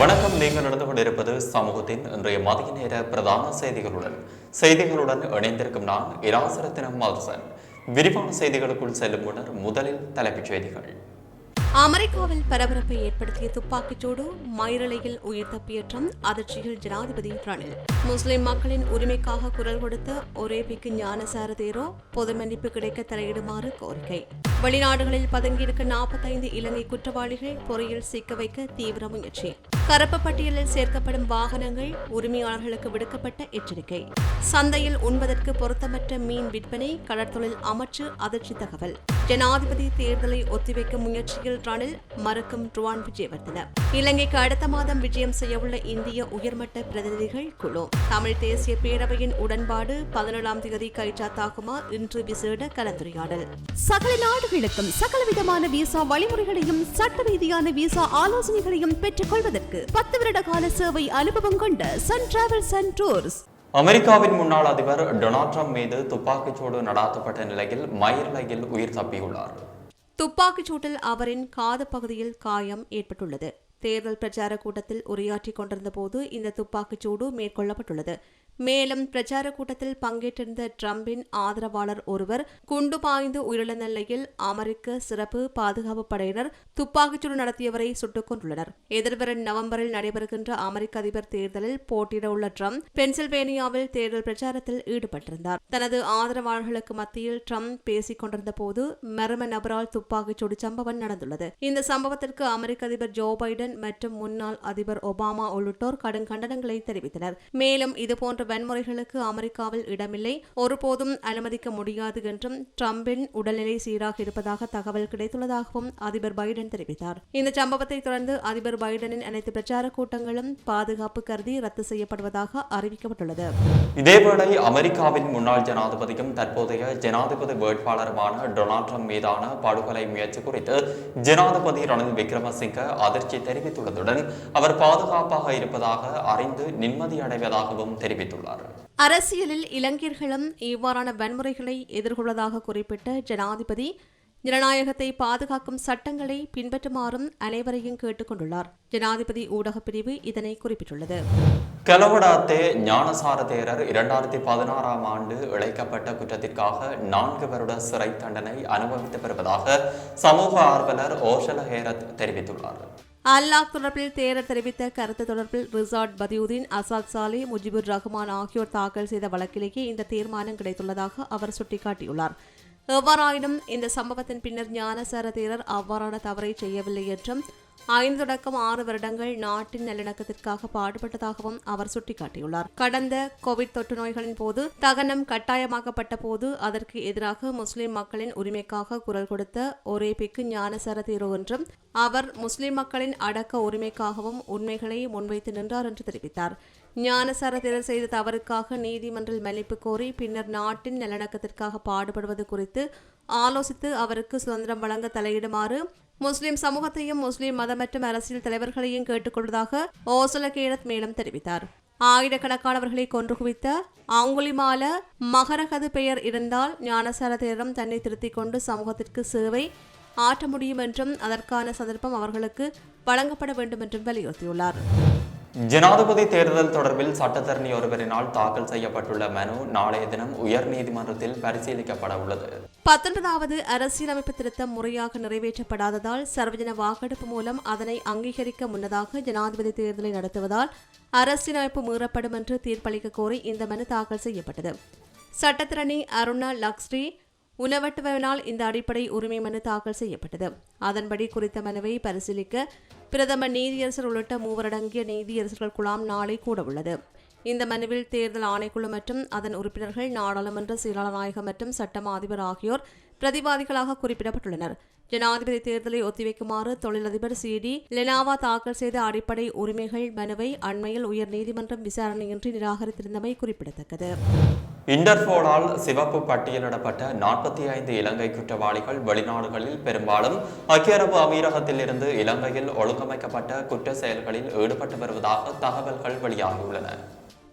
வணக்கம். நீங்கள் நடந்து கொண்டிருப்பது சமூகத்தின் இன்றைய மதிய நேர பிரதான செய்திகளுடன். செய்திகளுடன் இணைந்திருக்கும் நான் இராசரத்தினம் மாதசன். விரிவான செய்திகளுக்குள் செல்லும் முன்னர் முதலில் தலைப்புச் செய்திகள். அமெரிக்காவில் பரபரப்பை ஏற்படுத்திய துப்பாக்கிச்சூடு மயிரலையில் உயிர் தப்பிய ட்ரம்ப் அதிர்ச்சியில் ஜனாதிபதி ரணில். முஸ்லிம் மக்களின் உரிமைக்காக குரல் கொடுத்த ஒரேபிக்கு ஞானசார தேரோ பொது மன்னிப்பு கிடைக்க தலையிடுமாறு கோரிக்கை. வெளிநாடுகளில் பதுங்கியிருக்க நாற்பத்தைந்து இலங்கை குற்றவாளிகள் பொறியில் சிக்க வைக்க தீவிர முயற்சி. கருப்பு பட்டியலில் சேர்க்கப்படும் வாகனங்கள் உரிமையாளர்களுக்கு விடுக்கப்பட்ட எச்சரிக்கை. சந்தையில் உண்பதற்கு பொருத்தமற்ற மீன் விற்பனை கடற்தொழில் அமைச்சு அதிர்ச்சி தகவல். ஜனாதிபதி தேர்தலை ஒத்திவைக்கும் முயற்சியில் ரணில் மறுக்கும் ருவான் விஜயவர்தன. இலங்கைக்கு அடுத்த மாதம் விஜயம் செய்யவுள்ள இந்திய உயர்மட்ட பிரதிநிதிகள் குழு. தமிழ் தேசிய பேரவையின் உடன்பாடு பதினேழாம் தேதி கைச்சாத்தாகுமா? இன்று விசேட கலந்துரையாடல். சகல நாடுகளுக்கும் சகலவிதமான விசா வழிமுறைகளையும் சட்ட ரீதியான விசா ஆலோசனைகளையும் பெற்றுக் கொள்வதற்கு பத்து வருட கால சேவை அனுபவம் கொண்ட சன் டிராவல்ஸ் அண்ட் டூர்ஸ் அமெரிக்காவின் முன்னாள் அதிபர் டொனால்ட் ட்ரம்ப் மீது துப்பாக்கிச்சூடு நடாத்தப்பட்ட நிலையில் மயிரிழையில் உயிர் தப்பியுள்ளார். துப்பாக்கிச்சூட்டில் அவரின் காது பகுதியில் காயம் ஏற்பட்டுள்ளது. தேர்தல் பிரச்சார கூட்டத்தில் உரையாற்றிக் கொண்டிருந்த போது இந்த துப்பாக்கிச்சூடு மேற்கொள்ளப்பட்டுள்ளது. மேலும் பிரச்சார கூட்டத்தில் பங்கேற்றிருந்த ட்ரம்பின் ஆதரவாளர் ஒருவர் குண்டு பாய்ந்து உயிரிழந்த நிலையில் அமெரிக்க சிறப்பு பாதுகாப்பு படையினர் துப்பாக்கிச்சூடு நடத்தியவரை சுட்டுக் கொண்டுள்ளனர் எதிர்வரும் நவம்பரில் நடைபெறுகின்ற அமெரிக்க அதிபர் தேர்தலில் போட்டியிட உள்ள ட்ரம்ப் பென்சில்வேனியாவில் தேர்தல் பிரச்சாரத்தில் ஈடுபட்டிருந்தார். தனது ஆதரவாளர்களுக்கு மத்தியில் ட்ரம்ப் பேசிக் கொண்டிருந்த போது மர்ம நபரால் துப்பாக்கிச்சூடு சம்பவம் நடந்துள்ளது. இந்த சம்பவத்திற்கு அமெரிக்க அதிபர் ஜோ பைடன் மற்றும் முன்னாள் அதிபர் ஒபாமா உள்ளிட்டோர் கடும் கண்டனங்களை தெரிவித்தனர். மேலும் இதுபோன்ற வன்முறைகளுக்கு அமெரிக்காவில் இடமில்லை. ஒருபோதும் அனுமதிக்க முடியாது என்றும் டிரம்பின் உடல்நிலை சீராக இருப்பதாக தகவல் கிடைத்துள்ளதாகவும் அதிபர் பைடன் தெரிவித்தார். இந்த சம்பவத்தை தொடர்ந்து அதிபர் பைடனின் அனைத்து பிரச்சார கூட்டங்களும் பாதுகாப்பு கருதி ரத்து செய்யப்படுவதாக அறிவிக்கப்பட்டுள்ளது. இதேவேளை அமெரிக்காவின் முன்னாள் ஜனாதிபதியும் தற்போதைய ஜனாதிபதி வேட்பாளருமான டொனால்ட் ட்ரம்ப் மீதான படுகொலை முயற்சி குறித்து ஜனாதிபதி ரணில் விக்ரமசிங்க அதிர்ச்சி தெரிவித்தார். தெரிவித்துள்ளதுடன் அவர் பாதுகாப்பாக இருப்பதாக அறிந்து நிம்மதி அடைவதாகவும் தெரிவித்துள்ளார். அரசியலில் இளைஞர்களும் இவ்வாறான வன்முறைகளை எதிர்கொள்வதாக குறிப்பிட்ட ஜனாதிபதி ஜனநாயகத்தை பாதுகாக்கும் சட்டங்களை பின்பற்றுமாறும் அனைவரையும் கேட்டுக் கொண்டுள்ளார் ஜனாதிபதி ஊடகப் பிரிவு இதனை குறிப்பிட்டுள்ளது. கலவடாத்தே ஞானசார தேரர் இரண்டாயிரத்தி பதினாறாம் ஆண்டு இழைக்கப்பட்ட குற்றத்திற்காக நான்கு வருட சிறை தண்டனை அனுபவித்து வருவதாக சமூக ஆர்வலர் ஓஷல ஹேரத் தெரிவித்துள்ளார். அல்லாஹ் தொடர்பில் தேரர் தெரிவித்த கருத்து தொடர்பில் ரிசார்ட் பதியுதீன் அசாத் சாலே முஜிபுர் ரஹ்மான் ஆகியோர் தாக்கல் செய்த வழக்கிலேயே இந்த தீர்மானம் கிடைத்துள்ளதாக அவர் சுட்டிக்காட்டியுள்ளார். எவ்வாறாயினும் இந்த சம்பவத்தின் பின்னர் ஞானசார தேரர் அவ்வாறான தவறை செய்யவில்லை என்றும் ஐந்து தொடக்கம் ஆறு வருடங்கள் நாட்டின் நல்லிணக்கத்திற்காக பாடுபட்டதாகவும் அவர் சுட்டிக்காட்டியுள்ளார். கடந்த கோவிட் தொற்று நோய்களின் போது தகனம் கட்டாயமாக்கப்பட்ட போது அதற்கு எதிராக முஸ்லிம் மக்களின் உரிமைக்காக குரல் கொடுத்த ஒரே பிக்கு ஞானசார தீரோ என்றும் அவர் முஸ்லிம் மக்களின் அடக்க உரிமைக்காகவும் உண்மைகளை முன்வைத்து நின்றார் என்று தெரிவித்தார். ஞானசார தேரர் செய்த தவறுக்காக நீதிமன்றில் மன்னிப்பு கோரி பின்னர் நாட்டின் நல்லிணக்கத்திற்காக பாடுபடுவது குறித்து ஆலோசித்து அவருக்கு சுதந்திரம் வழங்க தலையிடுமாறு முஸ்லிம் சமூகத்தையும் முஸ்லிம் மதம் மற்றும் அரசியல் தலைவர்களையும் கேட்டுக்கொள்வதாக ஓசல கேரத் மேலும் தெரிவித்தார். ஆயிரக்கணக்கானவர்களை கொன்று குவித்த அங்குலிமால மகரகது பெயர் இருந்தால் ஞானசார தன்னை திருத்திக் கொண்டு சமூகத்திற்கு சேவை ஆற்ற முடியும் என்றும் அதற்கான சந்தர்ப்பம் அவர்களுக்கு வழங்கப்பட வேண்டும் என்றும் வலியுறுத்தியுள்ளார். ஜனாதிபதி தேர்தல் தொடர்பில் சட்டத்தரணி ஒருவரினால் தாக்கல் செய்யப்பட்டுள்ள மனு நாளைய தினம் உயர் நீதிமன்றத்தில் பரிசீலிக்கப்பட உள்ளது. பத்தொன்பதாவது அரசியலமைப்பு திருத்தம் முறையாக நிறைவேற்றப்படாததால் சர்வஜன வாக்கெடுப்பு மூலம் அதனை அங்கீகரிக்க முன்னதாக ஜனாதிபதி தேர்தலை நடத்துவதால் அரசியலமைப்பு மீறப்படும் என்று தீர்ப்பளிக்க கோரி இந்த மனு தாக்கல் செய்யப்பட்டது. சட்டத்திரணி அருணா லக்ஸ்ரீ உணவட்டுவனால் இந்த அடிப்படை உரிமை மனு தாக்கல் செய்யப்பட்டது. அதன்படி குறித்த மனுவை பரிசீலிக்க பிரதமர் நீதியரசர் உள்ளிட்ட மூவரடங்கிய நீதியரசர்கள் குழாம் நாளை கூட உள்ளது இந்த மனுவில் தேர்தல் ஆணைக்குழு மற்றும் அதன் உறுப்பினர்கள் நாடாளுமன்ற செயலாளர் நாயகம் மற்றும் சட்டமா அதிபர் ஆகியோர் பிரதிவாதிகளாக குறிப்பிடப்பட்டுள்ளனர். ஜனாதிபதி தேர்தலை ஒத்திவைக்குமாறு தொழிலதிபர் சி. டி. லெனாவா தாக்கல் செய்த அடிப்படை உரிமைகள் மனுவை அண்மையில் உயர்நீதிமன்றம் விசாரணையின்றி நிராகரித்திருந்தமை குறிப்பிடத்தக்கது. இன்டர்போலால் சிவப்பு பட்டியலிடப்பட்ட நாற்பத்தி ஐந்து இலங்கை குற்றவாளிகள் வெளிநாடுகளில் பெரும்பாலும் ஐக்கிய அரபு அமீரகத்தில் இருந்து இலங்கையில் ஒழுங்கமைக்கப்பட்ட குற்ற செயல்களில் ஈடுபட்டு வருவதாக தகவல்கள் வெளியாகியுள்ளன.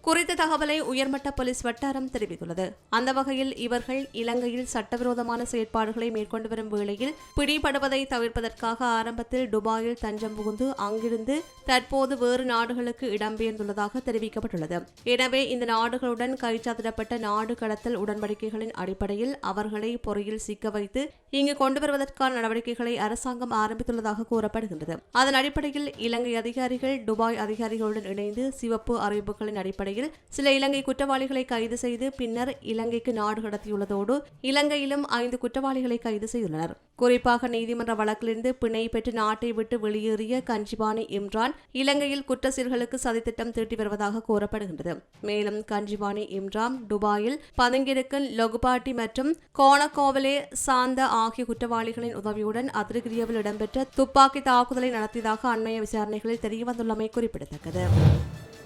குறித்த தகவலை உயர்மட்ட போலீஸ் வட்டாரம் தெரிவித்துள்ளது. அந்த வகையில் இவர்கள் இலங்கையில் சட்டவிரோதமான செயற்பாடுகளை மேற்கொண்டு வரும் வேளையில் பிடிபடுவதை தவிர்ப்பதற்காக ஆரம்பத்தில் துபாயில் தஞ்சம் புகுந்து அங்கிருந்து தற்போது வேறு நாடுகளுக்கு இடம்பெயர்ந்துள்ளதாக தெரிவிக்கப்பட்டுள்ளது. எனவே இந்த நாடுகளுடன் கைச்சாத்திடப்பட்ட நாடு கடத்தல் உடன்படிக்கைகளின் அடிப்படையில் அவர்களை பொறியில் சிக்க வைத்து இங்கு கொண்டு வருவதற்கான நடவடிக்கைகளை அரசாங்கம் ஆரம்பித்துள்ளதாக கூறப்படுகின்றது. அதன் அடிப்படையில் இலங்கை அதிகாரிகள் துபாய் அதிகாரிகளுடன் இணைந்து சிவப்பு அறிவிப்புகளின் அடிப்படையில் சில இலங்கை குற்றவாளிகளை கைது செய்து பின்னர் இலங்கைக்கு நாடு கடத்தியுள்ளதோடு இலங்கையிலும் ஐந்து குற்றவாளிகளை கைது செய்துள்ளனர். குறிப்பாக நீதிமன்ற வழக்கிலிருந்து பிணை பெற்று நாட்டை விட்டு வெளியேறிய கஞ்சிபானி இம்ரான் இலங்கையில் குற்ற சீர்களுக்கு சதித்திட்டம் தீட்டி வருவதாக கூறப்படுகின்றது. மேலும் கஞ்சிபானி இம்ரான் துபாயில் பதுங்கியிருக்கும் லொகுபாட்டி மற்றும் கோணக்கோவலே சாந்த ஆகிய குற்றவாளிகளின் உதவியுடன் அதிர்கிரியவில் இடம்பெற்ற துப்பாக்கி தாக்குதலை நடத்தியதாக அண்மைய விசாரணைகளில் தெரியவந்துள்ளமை குறிப்பிடத்தக்கது.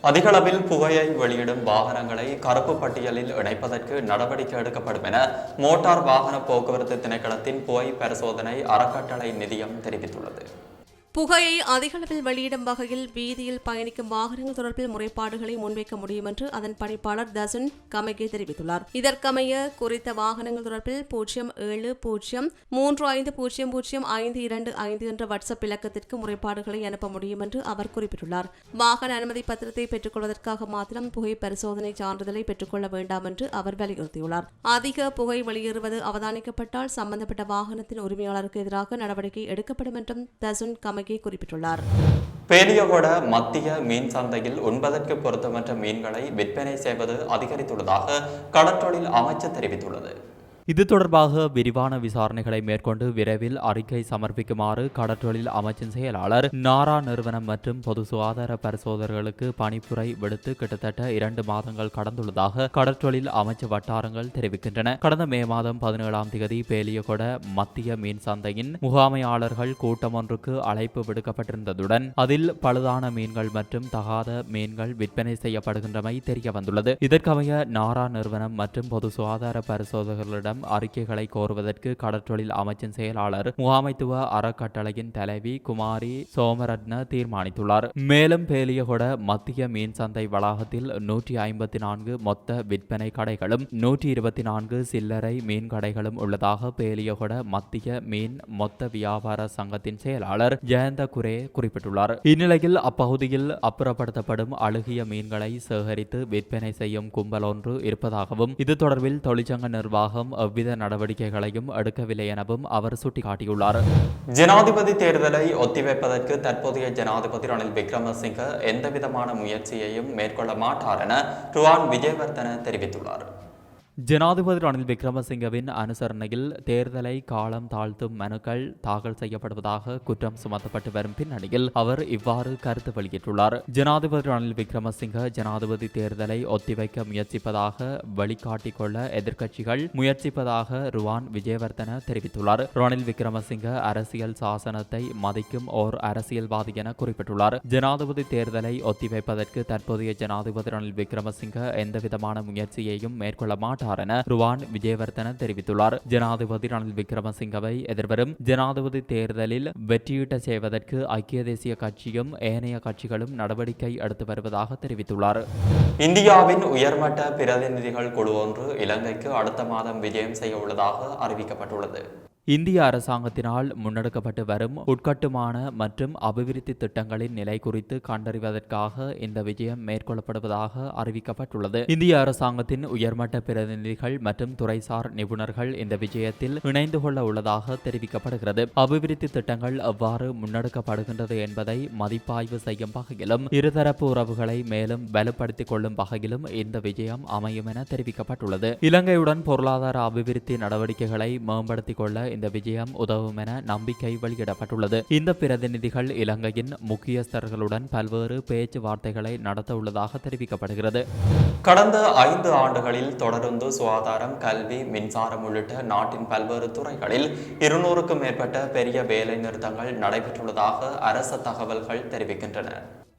அதிகளவில் புகையை வெளியிடும் வாகனங்களை கருப்பு பட்டியலில் இணைப்பதற்கு நடவடிக்கை எடுக்கப்படும் என மோட்டார் வாகன போக்குவரத்து திணைக்களத்தின் புகை பரிசோதனை அறக்கட்டளை நிதியம் தெரிவித்துள்ளது. புகையை அதிகளவில் வெளியிடும் வகையில் வீதியில் பயணிக்கும் வாகனங்கள் தொடர்பில் முறைப்பாடுகளை முன்வைக்க முடியும் என்று அதன் பணிப்பாளர் தசன் கமகே தெரிவித்துள்ளார். இதற்கமைய குறித்த வாகனங்கள் தொடர்பில் பூஜ்ஜியம் ஏழு பூஜ்ஜியம் மூன்று ஐந்து பூஜ்ஜியம் பூஜ்ஜியம் ஐந்து இரண்டு ஐந்து என்ற வாட்ஸ்அப் இலக்கத்திற்கு முறைப்பாடுகளை அனுப்ப முடியும் என்று அவர் குறிப்பிட்டுள்ளார். வாகன அனுமதி பத்திரத்தை பெற்றுக்கொள்வதற்காக மாத்திரம் புகை பரிசோதனை சான்றிதழை பெற்றுக்கொள்ள வேண்டாம் என்று அவர் வலியுறுத்தியுள்ளார். அதிக புகை வெளியேறுவது அவதானிக்கப்பட்டால் சம்பந்தப்பட்ட வாகனத்தின் உரிமையாளருக்கு எதிராக நடவடிக்கை எடுக்கப்படும் என்றும் தசுன் கமகே குறிப்பிட்டுள்ளார். பேலியகோட மத்திய மீன் சந்தையில் உண்பதற்கு பொருத்தமற்ற மீன்களை விற்பனை செய்வது அதிகரித்துள்ளதாக கடற்றொழில் அமைச்சு தெரிவித்துள்ளது. இது தொடர்பாக விரிவான விசாரணைகளை மேற்கொண்டு விரைவில் அறிக்கை சமர்ப்பிக்குமாறு கடற்றொழில் அமைச்சின் செயலாளர் நாரா நிறுவனம் மற்றும் பொது சுகாதார பரிசோதகர்களுக்கு பணிப்புரை விடுத்து கிட்டத்தட்ட இரண்டு மாதங்கள் கடந்துள்ளதாக கடற்றொழில் அமைச்சு வட்டாரங்கள் தெரிவிக்கின்றன. கடந்த மே மாதம் பதினேழாம் தேதி பேலியகொட மத்திய மீன் சந்தையின் முகாமையாளர்கள் கூட்டம் ஒன்றுக்கு அழைப்பு விடுக்கப்பட்டிருந்ததுடன் அதில் பழுதான மீன்கள் மற்றும் தகாத மீன்கள் விற்பனை செய்யப்படுகின்றமை தெரிய வந்துள்ளது இதற்கமைய நாரா நிறுவனம் மற்றும் பொது சுகாதார பரிசோதகர்களிடம் அறிக்கைகளை கோருவதற்கு கடற்றொழில் அமைச்சின் செயலாளர் முகாமைத்துவ அறக்கட்டளையின் தலைவி குமாரி சோமரட்ன தீர்மானித்துள்ளார். மேலும் பேலியகொட மத்திய மீன் சந்தை வளாகத்தில் நூற்றி ஐம்பத்தி நான்கு மொத்த விற்பனை கடைகளும் நூற்றி இருபத்தி நான்கு சில்லறை மீன் கடைகளும் உள்ளதாக பேலியகொட மத்திய மீன் மொத்த வியாபார சங்கத்தின் செயலாளர் ஜெயந்த குரே குறிப்பிட்டுள்ளார். இந்நிலையில் அப்பகுதியில் அப்புறப்படுத்தப்படும் அழுகிய மீன்களை சேகரித்து விற்பனை செய்யும் கும்பல் ஒன்று இருப்பதாகவும் இது தொடர்பில் தொழிற்சங்க நிர்வாகம் எவ்வித நடவடிக்கைகளையும் எடுக்கவில்லை எனவும் அவர் சுட்டிக்காட்டியுள்ளார். ஜனாதிபதி தேர்தலை ஒத்திவைப்பதற்கு தற்போதைய ஜனாதிபதி ரணில் விக்ரமசிங்க எந்தவிதமான முயற்சியையும் மேற்கொள்ள மாட்டார் என ருவான் விஜயவர்தன தெரிவித்துள்ளார். ஜனாதிபதி ரணில் விக்ரமசிங்கவின் அனுசரணையில் தேர்தலை காலம் தாழ்த்தும் மனுக்கள் தாக்கல் செய்யப்படுவதாக குற்றம் சுமத்தப்பட்டு வரும் பின்னணியில் அவர் இவ்வாறு கருத்து வெளியிட்டுள்ளார். ஜனாதிபதி ரணில் விக்ரமசிங்க ஜனாதிபதி தேர்தலை ஒத்திவைக்க முயற்சிப்பதாக வழிகாட்டிக்கொள்ள எதிர்க்கட்சிகள் முயற்சிப்பதாக ருவான் விஜயவர்தன தெரிவித்துள்ளார். ரணில் விக்ரமசிங்க அரசியல் சாசனத்தை மதிக்கும் ஓர் அரசியல்வாதி என குறிப்பிட்டுள்ளார். ஜனாதிபதி தேர்தலை ஒத்திவைப்பதற்கு தற்போதைய ஜனாதிபதி ரணில் விக்ரமசிங்க எந்தவிதமான முயற்சியையும் மேற்கொள்ள மாட்டார். என ருவான் விஜயவர்தன தெரிவித்துள்ளார். ஜனாதிபதி ரணில் விக்ரமசிங்கவை எதிர்வரும் ஜனாதிபதி தேர்தலில் வெற்றியீட்ட செய்வதற்கு ஐக்கிய தேசிய கட்சியும் ஏனைய கட்சிகளும் நடவடிக்கை எடுத்து வருவதாக தெரிவித்துள்ளார். இந்தியாவின் உயர்மட்ட பிரதிநிதிகள் குழு ஒன்று இலங்கைக்கு அடுத்த மாதம் விஜயம் செய்ய உள்ளதாக அறிவிக்கப்பட்டுள்ளது. இந்திய அரசாங்கத்தினால் முன்னெடுக்கப்பட்டு வரும் உட்கட்டுமான மற்றும் அபிவிருத்தி திட்டங்களின் நிலை குறித்து கண்டறிவதற்காக இந்த விஜயம் மேற்கொள்ளப்படுவதாக அறிவிக்கப்பட்டுள்ளது. இந்திய அரசாங்கத்தின் உயர்மட்ட பிரதிநிதிகள் மற்றும் துறைசார் நிபுணர்கள் இந்த விஜயத்தில் இணைந்து கொள்ள உள்ளதாக தெரிவிக்கப்படுகிறது. அபிவிருத்தி திட்டங்கள் எவ்வாறு முன்னெடுக்கப்படுகின்றது என்பதை மதிப்பாய்வு செய்யும் வகையிலும் இருதரப்பு உறவுகளை மேலும் வலுப்படுத்திக் கொள்ளும் வகையிலும் இந்த விஜயம் அமையும் என தெரிவிக்கப்பட்டுள்ளது. இலங்கையுடன் பொருளாதார அபிவிருத்தி நடவடிக்கைகளை மேம்படுத்திக் கொள்ள இந்த விஜயம் உதவும் என நம்பிக்கை வெளியிடப்பட்டுள்ளது. இந்த பிரதிநிதிகள் இலங்கையின் முக்கியஸ்தர்களுடன் பல்வேறு பேச்சுவார்த்தைகளை நடத்த உள்ளதாக தெரிவிக்கப்படுகிறது. கடந்த ஐந்து ஆண்டுகளில் தொடர்ந்து சுகாதாரம் கல்வி மின்சாரம் உள்ளிட்ட நாட்டின் பல்வேறு துறைகளில் இருநூறுக்கும் மேற்பட்ட பெரிய வேலை நிறுத்தங்கள் நடைபெற்றுள்ளதாக அரசு தகவல்கள் தெரிவிக்கின்றன.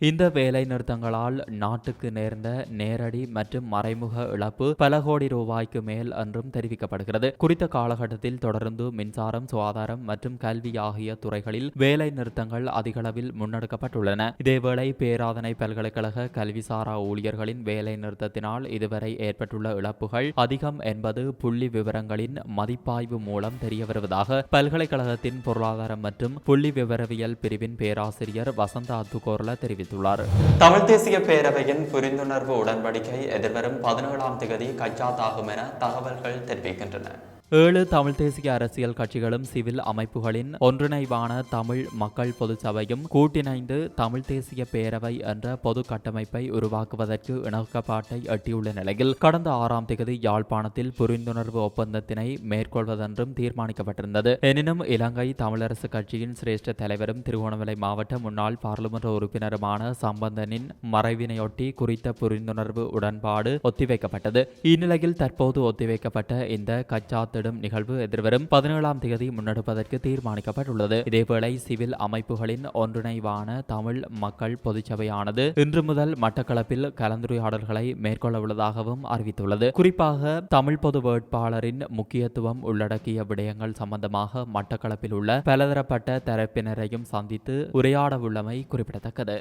இந்த வேலை நிறுத்தங்களால் நாட்டுக்கு நேர்ந்த நேரடி மற்றும் மறைமுக இழப்பு பல கோடி ரூபாய்க்கு மேல் என்றும் தெரிவிக்கப்படுகிறது. குறித்த காலகட்டத்தில் தொடர்ந்து மின்சாரம் சுகாதாரம் மற்றும் கல்வி ஆகிய துறைகளில் வேலை நிறுத்தங்கள் அதிகளவில் முன்னெடுக்கப்பட்டுள்ளன. இதேவேளை பேராதனை பல்கலைக்கழக கல்விசாரா ஊழியர்களின் வேலை நிறுத்தத்தினால் இதுவரை ஏற்பட்டுள்ள இழப்புகள் அதிகம் என்பது புள்ளி விவரங்களின் மதிப்பாய்வு மூலம் தெரிய வருவதாக பல்கலைக்கழகத்தின் பொருளாதாரம் மற்றும் புள்ளி விவரவியல் பிரிவின் பேராசிரியர் வசந்த அத்துகோர்ல தெரிவித்தார். தெரிவித்துள்ளார். தமிழ் தேசிய பேரவையின் புரிந்துணர்வு உடன்படிக்கை எதிர்வரும் பதினேழாம் தேதி கச்சாத்தாகும் என தகவல்கள் தெரிவிக்கின்றன. ஏழு தமிழ் தேசிய அரசியல் கட்சிகளும் சிவில் அமைப்புகளின் ஒன்றிணைவான தமிழ் மக்கள் பொது சபையும் கூட்டிணைந்து தமிழ் தேசிய பேரவை என்ற பொது கட்டமைப்பை உருவாக்குவதற்கு இணக்கப்பாட்டை எட்டியுள்ள நிலையில் கடந்த ஆறாம் தேதி யாழ்ப்பாணத்தில் புரிந்துணர்வு ஒப்பந்தத்தினை மேற்கொள்வதென்றும் தீர்மானிக்கப்பட்டிருந்தது. எனினும் இலங்கை தமிழரசு கட்சியின் சிரேஷ்ட தலைவரும் திருகோணமலை மாவட்ட முன்னாள் பாராளுமன்ற உறுப்பினருமான சம்பந்தனின் மறைவினையொட்டி குறித்த புரிந்துணர்வு உடன்பாடு ஒத்திவைக்கப்பட்டது. இந்நிலையில் தற்போது ஒத்திவைக்கப்பட்ட இந்த கச்சாத்து வெளியிடும் நிகழ்வு எதிர்வரும் பதினேழாம் தேதி முன்னெடுப்பதற்கு தீர்மானிக்கப்பட்டுள்ளது. இதேவேளை சிவில் அமைப்புகளின் ஒன்றிணைவான தமிழ் மக்கள் பொதுச்சபையானது இன்று முதல் மட்டக்களப்பில் கலந்துரையாடல்களை மேற்கொள்ள உள்ளதாகவும் அறிவித்துள்ளது. குறிப்பாக தமிழ் பொது வேட்பாளரின் முக்கியத்துவம் உள்ளடக்கிய விடயங்கள் சம்பந்தமாக மட்டக்களப்பில் உள்ள பலதரப்பட்ட தரப்பினரையும் சந்தித்து உரையாட உள்ளமை குறிப்பிடத்தக்கது.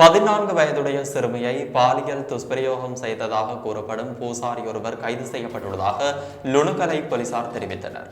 பதினான்கு வயதுடைய சிறுமியை பாலியல் துஷ்பிரயோகம் செய்ததாக கூறப்படும் பூசாரி ஒருவர் கைது செய்யப்பட்டுள்ளதாக லுணுக்கலை போலீசார் தெரிவித்தனர்.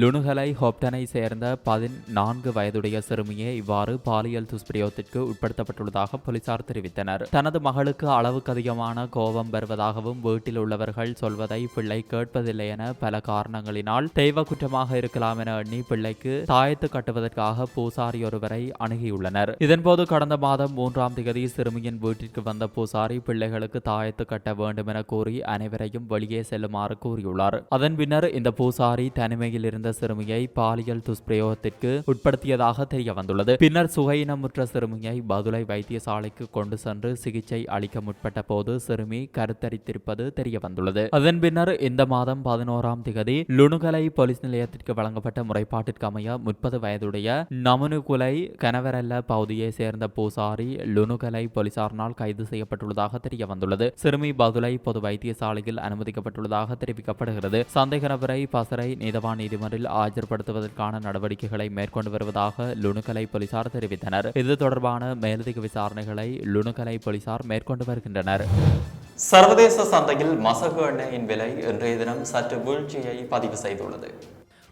லுணுகலை ஹோப்டனை சேர்ந்த பதினான்கு வயதுடைய சிறுமியே இவ்வாறு பாலியல் துஷ்பிரயோகத்திற்கு உட்படுத்தப்பட்டுள்ளதாக போலீசார் தெரிவித்தனர். தனது மகளுக்கு அளவுக்கு அதிகமான கோபம் வருவதாகவும் வீட்டில் உள்ளவர்கள் சொல்வதை பிள்ளை கேட்பதில்லை என பல காரணங்களினால் தெய்வ குற்றமாக இருக்கலாம் என எண்ணி பிள்ளைக்கு தாயத்து கட்டுவதற்காக பூசாரி ஒருவரை அணுகியுள்ளனர். இதன்போது கடந்த மாதம் மூன்றாம் தேதி சிறுமியின் வீட்டிற்கு வந்த பூசாரி பிள்ளைகளுக்கு தாயத்து கட்ட வேண்டும் என கூறி அனைவரையும் வெளியே செல்லுமாறு கூறியுள்ளார். அதன் பின்னர் இந்த பூசாரி தனிமையில் இருந்து சிறுமியை பாலியல் துஷ்பிரயோகத்திற்கு உட்படுத்தியதாக தெரிய வந்துள்ளது பின்னர் சுகையினமுற்ற சிறுமியை பதுளை வைத்தியசாலைக்கு கொண்டு சென்று சிகிச்சை அளிக்க முற்பட்ட போது சிறுமி கருத்தரித்திருப்பது தெரிய வந்துள்ளது அதன் பின்னர் இந்த மாதம் பதினோராம் திகதி லுணுகலை போலீஸ் நிலையத்திற்கு வழங்கப்பட்ட முறைப்பாட்டிற்கு அமைய முப்பது வயதுடைய நமனுகுலை கனவரல்ல பகுதியை சேர்ந்த பூசாரி லுணுகலை போலீசாரினால் கைது செய்யப்பட்டுள்ளதாக தெரிய வந்துள்ளது சிறுமி பதுளை பொது வைத்தியசாலையில் அனுமதிக்கப்பட்டுள்ளதாக தெரிவிக்கப்படுகிறது. சந்தேக நபரை பசரை நீதவான் நீதிமன்றில் ஆஜர்படுத்துவதற்கான நடவடிக்கைகளை மேற்கொண்டு வருவதாக லுணுகலை போலீசார் தெரிவித்தனர். இது தொடர்பான மேலதிக விசாரணைகளை லுணுகலை போலீசார் மேற்கொண்டு வருகின்றனர். சர்வதேச சந்தையில் மசகு எண்ணெயின் விலை இன்றைய தினம் சற்று வீழ்ச்சியை பதிவு செய்துள்ளது.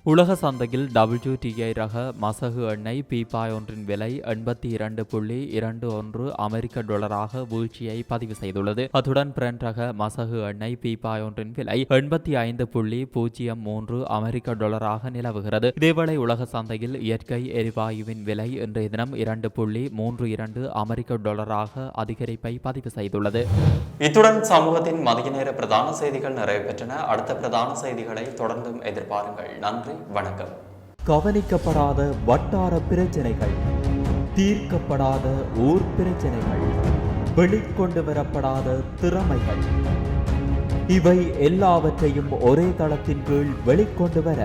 உலக சந்தையில் டபிள்யூடிஐ ரக மசகு எண்ணெய் பீப்பாய் ஒன்றின் விலை எண்பத்தி இரண்டு புள்ளி இரண்டு ஒன்று அமெரிக்க டாலராக வீழ்ச்சியை பதிவு செய்துள்ளது. அத்துடன் பிரெண்ட் ரக மசகு எண்ணெய் பீப்பாய் ஒன்றின் விலை எண்பத்தி ஐந்து புள்ளி பூஜ்ஜியம் மூன்று அமெரிக்க டாலராக நிலவுகிறது. இதேவேளை உலக சந்தையில் இயற்கை எரிவாயுவின் விலை இன்றைய தினம் இரண்டு புள்ளி மூன்று இரண்டு அமெரிக்க டாலராக அதிகரிப்பை பதிவு செய்துள்ளது. இத்துடன் சமூகத்தின் மதிய நேர பிரதான செய்திகள் நிறைவு பெற்றன. அடுத்த பிரதான செய்திகளை தொடர்ந்தும் எதிர்பாருங்கள். நன்றி. நன்றி வணக்கம். கவனிக்கப்படாத வட்டார பிரச்சனைகள் தீர்க்கப்படாத ஊர் பிரச்சனைகள் வெளிக்கொண்டு வரப்படாத திறமைகள் இவை எல்லாவற்றையும் ஒரே தளத்தின் கீழ் வெளிக்கொண்டு வர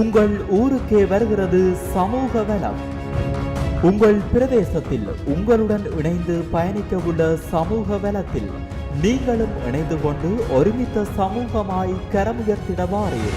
உங்கள் ஊருக்கே வருகிறது சமூக வளம். உங்கள் பிரதேசத்தில் உங்களுடன் இணைந்து பயணிக்க உள்ள சமூக வளத்தில் நீங்களும் இணைந்து கொண்டு ஒருமித்த சமூகமாய் கரமுயர்த்திட வாரீர்